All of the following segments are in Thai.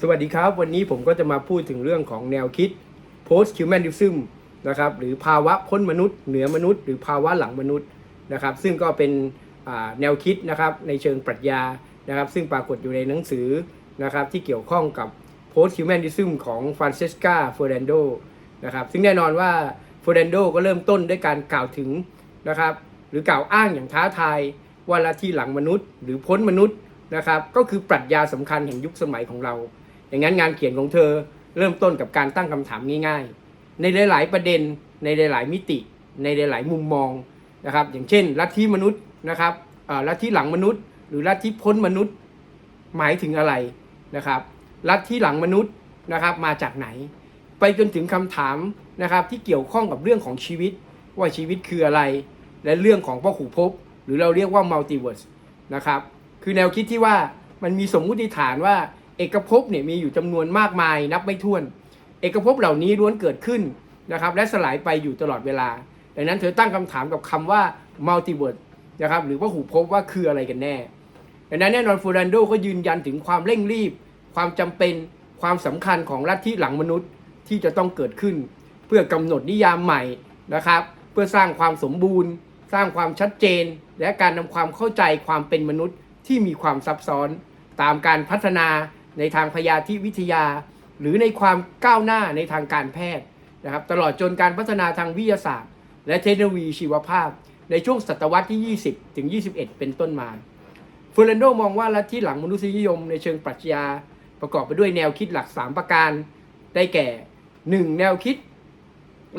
สวัสดีครับ วันนี้ผมก็จะมาพูดถึงเรื่องของแนวคิด post humanism นะครับหรือภาวะพ้นมนุษย์ เหนือมนุษย์ หรือภาวะหลังมนุษย์นะครับ ซึ่งก็เป็นแนวคิดนะครับในเชิงปรัชญานะครับ ซึ่งปรากฏอยู่ในหนังสือนะครับที่เกี่ยวข้องกับ post humanism ของฟรานเซสกาเฟอร์นันโดนะครับซึ่งแน่นอนว่าเฟอร์นันโดก็เริ่มต้นด้วยการกล่าวถึงนะครับหรือกล่าวอ้างอย่างท้าทายว่าลัทธิหลังมนุษย์ หรือพ้นมนุษย์นะครับก็คือปรัชญาสำคัญแห่งยุคสมัยของเรา อย่างนั้นงานเขียนของเธอเริ่มต้นกับการตั้งคำถามง่ายๆ ในหลาย ๆ ประเด็น ในหลาย ๆ มิติ ในหลาย ๆ มุมมองนะครับ อย่างเช่น ลัทธิมนุษย์นะครับลัทธิหลังมนุษย์ หรือลัทธิพ้นมนุษย์หมายถึงอะไรนะครับ ลัทธิหลังมนุษย์นะครับมาจากไหน ไปจนถึงคำถามนะครับที่เกี่ยวข้องกับเรื่องของชีวิตว่าชีวิตคืออะไร และเรื่องของพหูภพหรือเราเรียกว่ามัลติเวิร์สนะครับ คือแนวคิดที่ว่ามันมีสมมุติฐานว่า เอกภพเนี่ยมีอยู่จำนวนมากมายนับไม่ถ้วน เอกภพเหล่านี้ล้วนเกิดขึ้นนะครับและสลายไปอยู่ตลอดเวลา ดังนั้นเธอตั้งคำถามกับคำว่ามัลติเวิร์สนะครับหรือว่าหูภพว่าคืออะไรกันแน่ดังนั้นแน่นอนฟูรันโดก็ยืนยันถึงความเร่งรีบ ความจำเป็นความสำคัญของลัทธิหลังมนุษย์ที่จะต้องเกิดขึ้น เพื่อกำหนดนิยามใหม่นะครับ เพื่อสร้างความสมบูรณ์ สร้างความชัดเจน และการนำความเข้าใจความเป็นมนุษย์ที่มีความซับซ้อน ตามการพัฒนา ในทางพยาธิวิทยา หรือในความก้าวหน้าในทางการแพทย์นะครับตลอดจนการพัฒนาทางวิทยาศาสตร์ และเทคโนโลยีชีวภาพ ในช่วงศตวรรษที่ 20 ถึง 21 เป็นต้นมาเฟอร์นันโดมองว่าลัทธิหลังมนุษยนิยมในเชิงปรัชญาประกอบไปด้วยแนวคิดหลัก 3 ประการ ได้แก่ 1. แนวคิด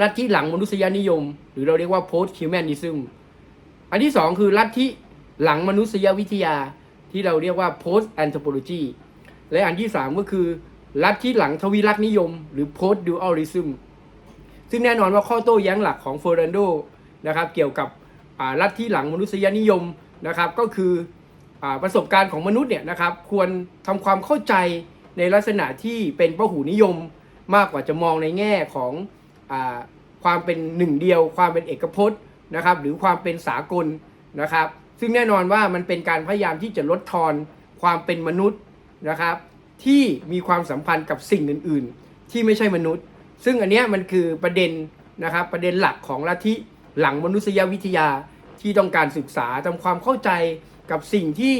ลัทธิหลังมนุษยนิยม หรือเราเรียกว่า post humanism อันที่ 2 คือลัทธิหลังมนุษยวิทยาที่เราเรียกว่า post anthropology และอันที่ 3 ก็คือลัทธิหลังทวิลักษณ์นิยม หรือ post dualism ซึ่งแน่นอนว่าข้อโต้แย้งหลักของเฟอร์นันโดนะครับเกี่ยวกับลัทธิหลังมนุษยนิยมนะครับก็คืออประสบการณ์ของมนุษย์เนี่ยนะครับควรทำความเข้าใจในลักษณะที่เป็นพหูนิยมมากกว่าจะมองในแง่ของอความเป็นหนึ่งเดียว ความเป็นเอกพจน์นะครับหรือความเป็นสากลนะครับซึ่งแน่นอนว่ามันเป็นการพยายามที่จะลดทอนความเป็นมนุษย์ นะครับที่มีความสัมพันธ์กับสิ่งอื่น ๆ ที่ไม่ใช่มนุษย์ ซึ่งอันเนี้ยมันคือประเด็นนะครับประเด็นหลักของลัทธิหลังมนุษยวิทยาที่ต้องการศึกษาทำความเข้าใจกับสิ่งที่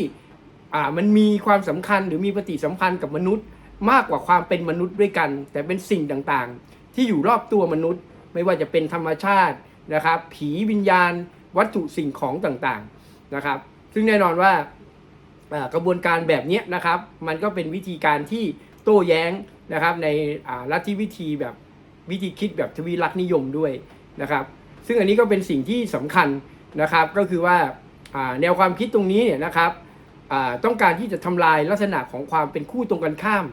อ่ามันมีความสำคัญหรือมีปฏิสัมพันธ์กับมนุษย์ มากกว่าความเป็นมนุษย์ด้วยกัน แต่เป็นสิ่งต่างๆ ที่อยู่รอบตัวมนุษย์ ไม่ว่าจะเป็นธรรมชาตินะครับ ผีวิญญาณ วัตถุสิ่งของต่างๆนะครับ ซึ่งแน่นอนว่า กระบวนการแบบนี้นะครับ มันก็เป็นวิธีการที่โต้แย้งนะครับในลัทธิวิธีแบบวิธีคิดแบบทวีลักษณ์นิยมด้วยนะครับ ซึ่งอันนี้ก็เป็นสิ่งที่สำคัญนะครับก็คือว่าแนวความคิดตรงนี้เนี่ยนะครับต้องการที่จะทำลายลักษณะของความเป็นคู่ตรงกันข้าม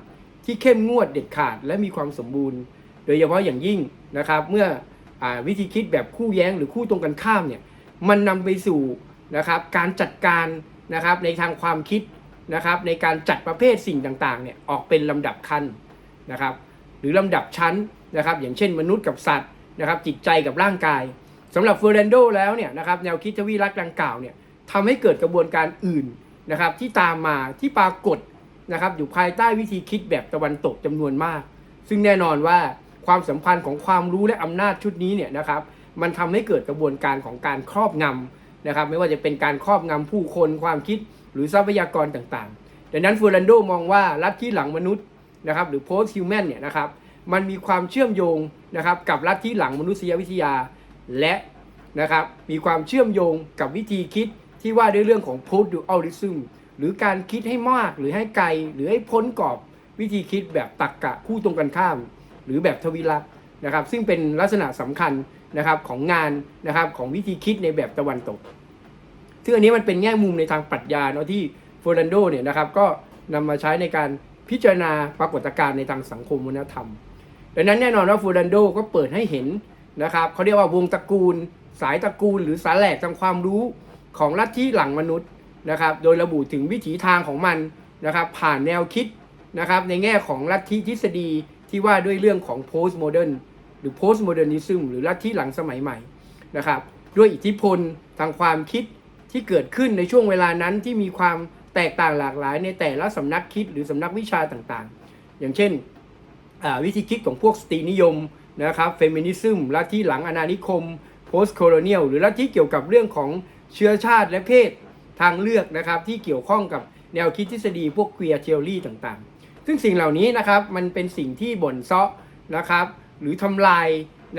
ที่เข้มงวดเด็ดขาดและมีความสมบูรณ์ โดยเฉพาะอย่างยิ่งนะครับ เมื่ออวิธีคิดแบบคู่แย้งหรือคู่ตรงกันข้ามเนี่ยมันนำไปสู่นะครับการจัดการ นะครับในทางความคิดนะครับในการจัดประเภทสิ่งต่างๆเนี่ยออกเป็นลำดับขั้นนะครับหรือลำดับชั้นนะครับอย่างเช่นมนุษย์กับสัตว์นะครับจิตใจกับร่างกายสำหรับเฟอร์นันโดแล้วเนี่ยนะครับแนวคิดทวีรักดังกล่าวเนี่ยทำให้เกิดกระบวนการอื่นนะครับที่ตามมาที่ปรากฏนะครับอยู่ภายใต้วิธีคิดแบบตะวันตกจำนวนมาก ซึ่งแน่นอนว่าความสัมพันธ์ของความรู้และอำนาจชุดนี้เนี่ยนะครับมันทำให้เกิดกระบวนการของการครอบงำ นะครับไม่ว่าจะเป็นการครอบงำผู้คนความคิดหรือทรัพยากรต่างๆ ดังนั้นฟอร์นันโดมองว่าลัทธิหลังมนุษย์นะครับหรือ post human เนี่ยนะครับมันมีความเชื่อมโยงนะครับกับลัทธิหลังมนุษยวิทยาและนะครับมีความเชื่อมโยงกับวิธีคิดที่ว่าด้วยเรื่องของ post dualism หรือการคิดให้มากหรือให้ไกล หรือให้พ้นกรอบวิธีคิดแบบตรกกะคู่ตรงกันข้าม หรือแบบทวิลักษณ์นะครับ ซึ่งเป็นลักษณะสำคัญนะครับของงานนะครับของวิธีคิดในแบบตะวันตก ซึ่งอันนี้มันเป็นแง่มุมในทางปรัชญาเนาะที่เฟอร์นันโดเนี่ยนะครับก็นำมาใช้ในการพิจารณาปรากฏการณ์ในทางสังคมวัฒนธรรม ดังนั้นแน่นอนว่าเฟอร์นันโดก็เปิดให้เห็นนะครับเขาเรียกว่าวงตระกูล สายตระกูล หรือสายแหลกทางความรู้ของลัทธิหลังมนุษย์นะครับโดยระบุถึงวิถีทางของมันนะครับผ่านแนวคิดนะครับในแง่ของลัทธิทฤษฎีที่ว่าด้วยเรื่องของ post modern หรือ post modernism หรือลัทธิหลังสมัยใหม่นะครับด้วยอิทธิพลทางความคิด ที่เกิดขึ้นในช่วงเวลานั้นที่มีความแตกต่างหลากหลาย ในแต่ละสำนักคิดหรือสำนักวิชาต่างๆ อย่างเช่นวิธีคิดของพวกสตรีนิยมนะครับเฟมินิซึมลัทธิหลังอาณานิคม post colonial หรือลัทธิเกี่ยวกับเรื่องของเชื้อชาติและเพศทางเลือกนะครับที่เกี่ยวข้องกับแนวคิดทฤษฎีพวก queer theory ต่างๆ ซึ่งสิ่งเหล่านี้นะครับมันเป็นสิ่งที่บ่นเซาะนะครับหรือทำลาย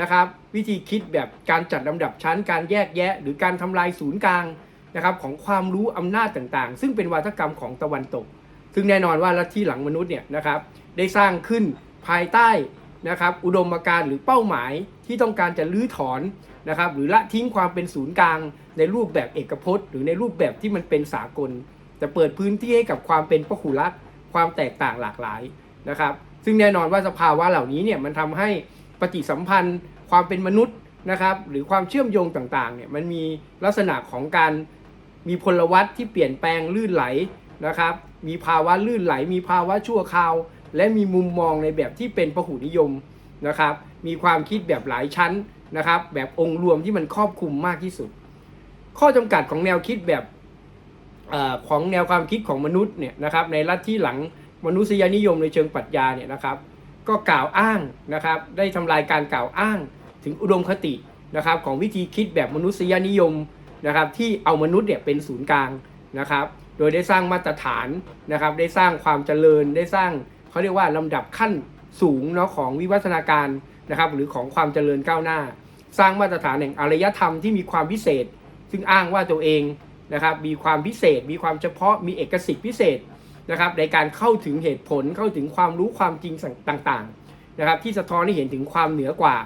นะครับวิธีคิดแบบการจัดลำดับชั้นการแยกแยะ หรือการทำลายศูนย์กลาง นะครับของความรู้อำนาจต่างๆ ซึ่งเป็นวัฒกรรมของตะวันตก ซึ่งแน่นอนว่าลัทธิหลังมนุษย์เนี่ยนะครับได้สร้างขึ้นภายใต้นะครับอุดมการณ์หรือเป้าหมายที่ต้องการจะลื้อถอนนะครับหรือละทิ้งความเป็นศูนย์กลาง ในรูปแบบเอกพจน์ หรือในรูปแบบที่มันเป็นสากลจะเปิดพื้นที่ให้กับความเป็นพหุรัฐความแตกต่างหลากหลายนะครับซึ่งแน่นอนว่าสภาวะเหล่านี้เนี่ยมันทำให้ปฏิสัมพันธ์ ความเป็นมนุษย์นะครับหรือความเชื่อมโยงต่างๆเนี่ยมันมีลักษณะของการ มีพลวัตที่เปลี่ยนแปลงลื่นไหลนะครับ มีภาวะลื่นไหล มีภาวะชั่วคราว และมีมุมมองในแบบที่เป็นพหุนิยมนะครับ มีความคิดแบบหลายชั้นนะครับ แบบองค์รวมที่มันครอบคลุมมากที่สุด ข้อจำกัดของแนวคิดแบบอของแนวความคิดของมนุษย์เนี่ยนะครับในลัทธิหลังมนุษยนิยมในเชิงปรัชญาเนี่ยนะครับก็กล่าวอ้างนะครับ ได้ทำลายการกล่าวอ้างถึงอุดมคตินะครับของวิธีคิดแบบมนุษยนิยม นะครับที่เอามนุษย์เนี่ยเป็นศูนย์กลางนะครับโดยได้สร้างมาตรฐานนะครับได้สร้างความเจริญได้สร้างเขาเรียกว่าลำดับขั้นสูงเนาะของวิวัฒนาการนะครับหรือของความเจริญก้าวหน้า สร้างมาตรฐานแห่งอารยธรรมที่มีความพิเศษ ซึ่งอ้างว่าตัวเองนะครับมีความพิเศษ มีความเฉพาะมีเอกสิทธิพิเศษนะครับในการเข้าถึงเหตุผลเข้าถึงความรู้ความจริงต่างๆนะครับที่สะท้อนให้เห็นถึงความเหนือกว่า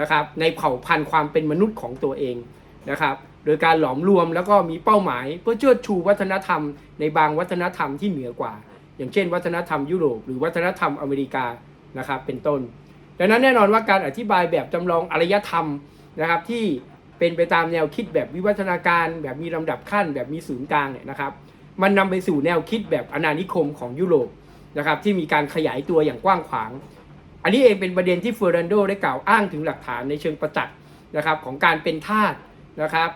นะครับในเผ่าพันธุ์ความเป็นมนุษย์ของตัวเองนะครับ โดยการหลอมรวมแล้วก็มีเป้าหมาย เพื่อเชิดชูวัฒนธรรมในบางวัฒนธรรมที่เหนือกว่า อย่างเช่น วัฒนธรรมยุโรปหรือวัฒนธรรมอเมริกานะครับเป็นต้น ดังนั้นแน่นอนว่าการอธิบายแบบจำลองอารยธรรมนะครับที่เป็นไปตามแนวคิดแบบวิวัฒนาการแบบมีลำดับขั้น แบบมีศูนย์กลางเนี่ยนะครับมันนำไปสู่แนวคิดแบบอาณานิคมของยุโรปนะครับที่มีการขยายตัวอย่างกว้างขวาง อันนี้เองเป็นประเด็นที่เฟอร์นันโดได้กล่าวอ้างถึงหลักฐานในเชิงประจักษ์นะครับของการเป็นทาสนะครับ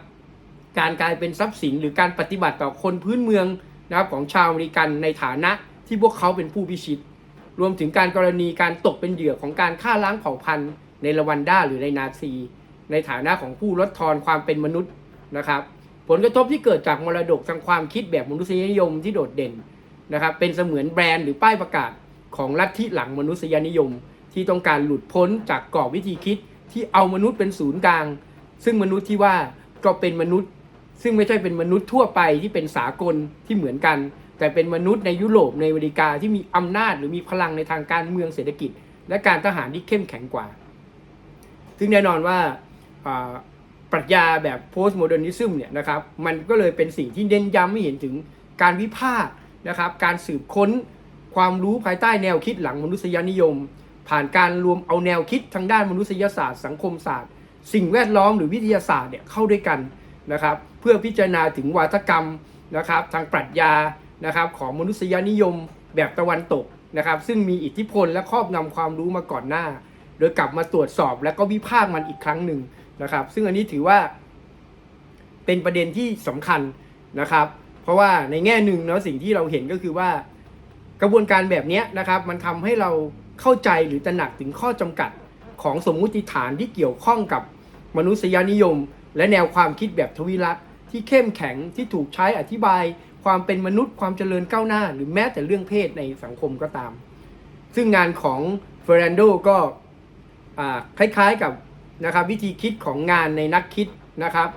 การกลายเป็นทรัพย์สินหรือการปฏิบัติต่อคนพื้นเมืองนะครับของชาวอเมริกันในฐานะที่พวกเขาเป็นผู้พิชิต รวมถึงการกรณีการตกเป็นเหยื่อของการฆ่าล้างเผ่าพันธุ์ในรวันด้าหรือในนาซี ในฐานะของผู้ลดทอนความเป็นมนุษย์นะครับ ผลกระทบที่เกิดจากมรดกทางความคิดแบบมนุษยนิยมที่โดดเด่นนะครับ เป็นเสมือนแบรนด์หรือป้ายประกาศของลัทธิหลังมนุษยนิยม ที่ต้องการหลุดพ้นจากกรอบวิธีคิดที่เอามนุษย์เป็นศูนย์กลาง ซึ่งมนุษย์ที่ว่าก็เป็นมนุษย์ ซึ่งไม่ใช่เป็นมนุษย์ทั่วไปที่เป็นสากลที่เหมือนกัน แต่เป็นมนุษย์ในยุโรปในอเมริกาที่มีอำนาจหรือมีพลังในทางการเมืองเศรษฐกิจ และการทหารที่เข้มแข็งกว่า ซึ่งแน่นอนว่าอ่าปรัชญาแบบ postmodernism เนี่ยนะครับมันก็เลยเป็นสิ่งที่เน้นย้ำให้เห็นถึงการวิพากษ์นะครับการสืบค้นความรู้ภายใต้แนวคิดหลังมนุษยนิยม ผ่านการรวมเอาแนวคิดทางด้านมนุษยศาสตร์ สังคมศาสตร์ สิ่งแวดล้อมหรือวิทยาศาสตร์เนี่ยเข้าด้วยกัน นะครับเพื่อพิจารณาถึงวาทกรรมนะครับทางปรัชญานะครับของมนุษยนิยมแบบตะวันตกนะครับซึ่งมีอิทธิพลและครอบงำความรู้มาก่อนหน้า โดยกลับมาตรวจสอบและก็วิพากษ์มันอีกครั้งหนึ่งนะครับ ซึ่งอันนี้ถือว่าเป็นประเด็นที่สำคัญนะครับ เพราะว่าในแง่หนึ่งเนาะสิ่งที่เราเห็นก็คือว่ากระบวนการแบบนี้นะครับมันทำให้เราเข้าใจหรือตระหนักถึงข้อจำกัดของสมมุติฐานที่เกี่ยวข้องกับมนุษยนิยม และแนวความคิดแบบทวิรัตที่เข้มแข็งที่ถูกใช้อธิบาย ความเป็นมนุษย์ความเจริญก้าวหน้า หรือแม้แต่เรื่องเพศในสังคมก็ตาม ซึ่งงานของเฟรนโดก็คล้ายๆกับนะครับวิธีคิดของงานในนักคิดนะครับ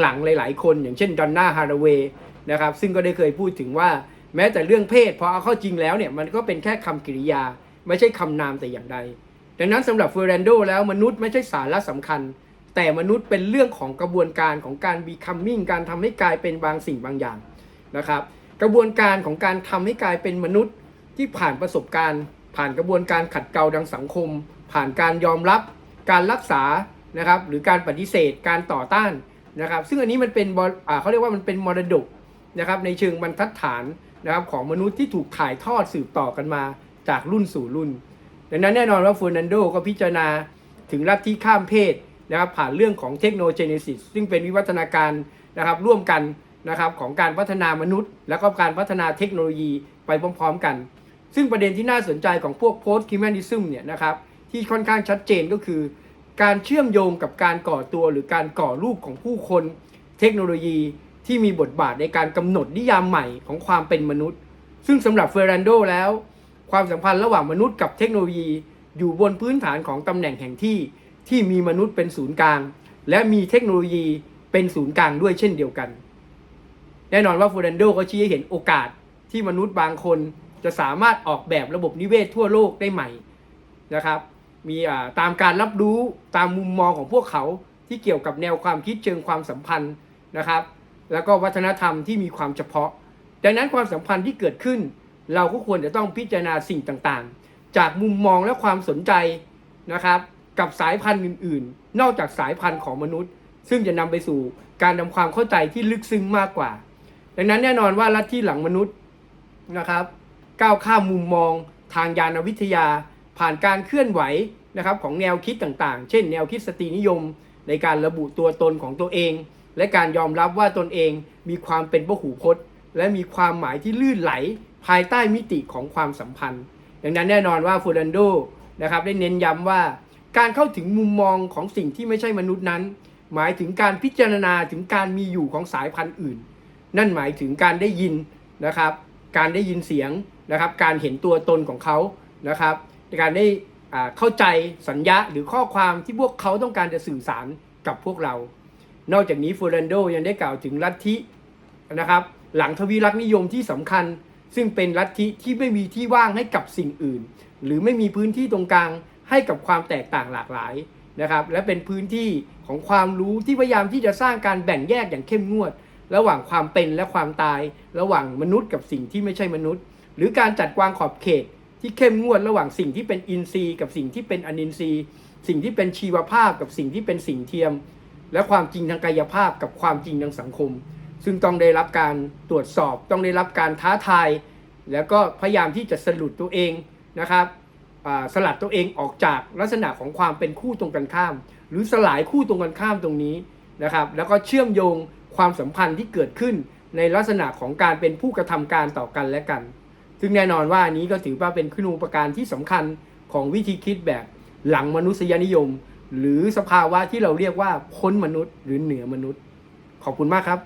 หลังๆ หลายๆ คนอย่างเช่นดอนน่าฮาร์เวย์นะครับซึ่งก็ได้เคยพูดถึงว่าแม้แต่เรื่องเพศพอเอาเข้าจริงแล้วเนี่ยมันก็เป็นแค่คำกริยา ไม่ใช่คำนามแต่อย่างใด ดังนั้นสำหรับเฟรนโดแล้วมนุษย์ไม่ใช่สาระสำคัญ แต่มนุษย์เป็นเรื่องของกระบวนการของการ becoming การทำให้กลายเป็นบางสิ่งบางอย่างนะครับ กระบวนการของการทำให้กลายเป็นมนุษย์ที่ผ่านประสบการณ์ ผ่านกระบวนการขัดเกลาทางสังคม ผ่านการยอมรับ การรักษานะครับหรือการปฏิเสธการต่อต้านนะครับ ซึ่งอันนี้มันเป็นบอ่าเขาเรียกว่ามันเป็นมรดกนะครับในเชิงบรรทัดฐานนะครับของมนุษย์ที่ถูกถ่ายทอดสืบต่อกันมาจากรุ่นสู่รุ่น ดังนั้นแน่นอนว่าเฟอร์นันโดก็พิจารณาถึงลัทธิข้ามเพศ นะครับผ่านเรื่องของเทคโนโลยีซึ่งเป็นวิวัฒนาการนะครับร่วมกันนะครับของการพัฒนามนุษย์ แล้วก็การพัฒนาเทคโนโลยีไปพร้อม ๆ กัน ซึ่งประเด็นที่น่าสนใจของพวก post humanism เนี่ยนะครับที่ค่อนข้างชัดเจนก็คือ การเชื่อมโยงกับการก่อตัวหรือการก่อรูปของผู้คน เทคโนโลยีที่มีบทบาทในการกำหนดนิยามใหม่ของความเป็นมนุษย์ ซึ่งสำหรับเฟรนโดแล้ว ความสัมพันธ์ระหว่างมนุษย์กับเทคโนโลยีอยู่บนพื้นฐานของตำแหน่งแห่งที่ ที่มีมนุษย์เป็นศูนย์กลาง และมีเทคโนโลยีเป็นศูนย์กลางด้วยเช่นเดียวกัน แน่นอนว่าฟูรันโดก็ชี้ให้เห็นโอกาสที่มนุษย์บางคนจะสามารถออกแบบระบบนิเวศทั่วโลกได้ใหม่นะครับ มีอ่าตามการรับรู้ตามมุมมองของพวกเขาที่เกี่ยวกับแนวความคิดเชิงความสัมพันธ์นะครับ แล้วก็วัฒนธรรมที่มีความเฉพาะ ดังนั้นความสัมพันธ์ที่เกิดขึ้น เราก็ควรจะต้องพิจารณาสิ่งต่างๆ จากมุมมองและความสนใจนะครับ กับสายพันธุ์อื่นๆ นอกจากสายพันธุ์ของมนุษย์ ซึ่งจะนำไปสู่การทำความเข้าใจที่ลึกซึ้งมากกว่า ดังนั้นแน่นอนว่าลัทธิหลังมนุษย์นะครับ ก้าวข้ามมุมมองทางยานวิทยา ผ่านการเคลื่อนไหวนะครับของแนวคิดต่างๆ เช่น แนวคิดสตรีนิยม ในการระบุตัวตนของตัวเอง และการยอมรับว่าตนเองมีความเป็นพหูพจน์ และมีความหมายที่ลื่นไหล ภายใต้มิติของความสัมพันธ์ ดังนั้นแน่นอนว่าฟูรันโดนะครับได้เน้นย้ำว่า การเข้าถึงมุมมองของสิ่งที่ไม่ใช่มนุษย์นั้น หมายถึงการพิจารณาถึงการมีอยู่ของสายพันธุ์อื่น นั่นหมายถึงการได้ยินนะครับ การได้ยินเสียงนะครับ การเห็นตัวตนของเขานะครับการได้เข้าใจสัญญาหรือข้อความที่พวกเขาต้องการจะสื่อสารกับพวกเรา นอกจากนี้ฟูรันโดยังได้กล่าวถึงลัทธินะครับ หลังทวีรักษ์นิยมที่สำคัญ ซึ่งเป็นลัทธิที่ไม่มีที่ว่างให้กับสิ่งอื่น หรือไม่มีพื้นที่ตรงกลาง ให้กับความแตกต่างหลากหลายนะครับ และเป็นพื้นที่ของความรู้ที่พยายามที่จะสร้างการแบ่งแยกอย่างเข้มงวด ระหว่างความเป็นและความตาย ระหว่างมนุษย์กับสิ่งที่ไม่ใช่มนุษย์ หรือการจัดวางขอบเขตที่เข้มงวดระหว่างสิ่งที่เป็นอินทรีย์ กับสิ่งที่เป็นอนินทรีย์ สิ่งที่เป็นชีวภาพกับสิ่งที่เป็นสิ่งเทียม และความจริงทางกายภาพกับความจริงทางสังคม ซึ่งต้องได้รับการตรวจสอบ ต้องได้รับการท้าทาย แล้วก็พยายามที่จะสลุดตัวเองนะครับ สลัดตัวเองออกจากลักษณะของความเป็นคู่ตรงกันข้าม หรือสลายคู่ตรงกันข้ามตรงนี้นะครับ แล้วก็เชื่อมโยงความสัมพันธ์ที่เกิดขึ้นในลักษณะของการเป็นผู้กระทำการต่อกันและกัน ซึ่งแน่นอนว่าอันนี้ก็ถือว่าเป็นคุณูปการที่สำคัญของวิธีคิดแบบหลังมนุษยนิยม หรือสภาวะที่เราเรียกว่าพ้นมนุษย์ หรือเหนือมนุษย์ ขอบคุณมากครับ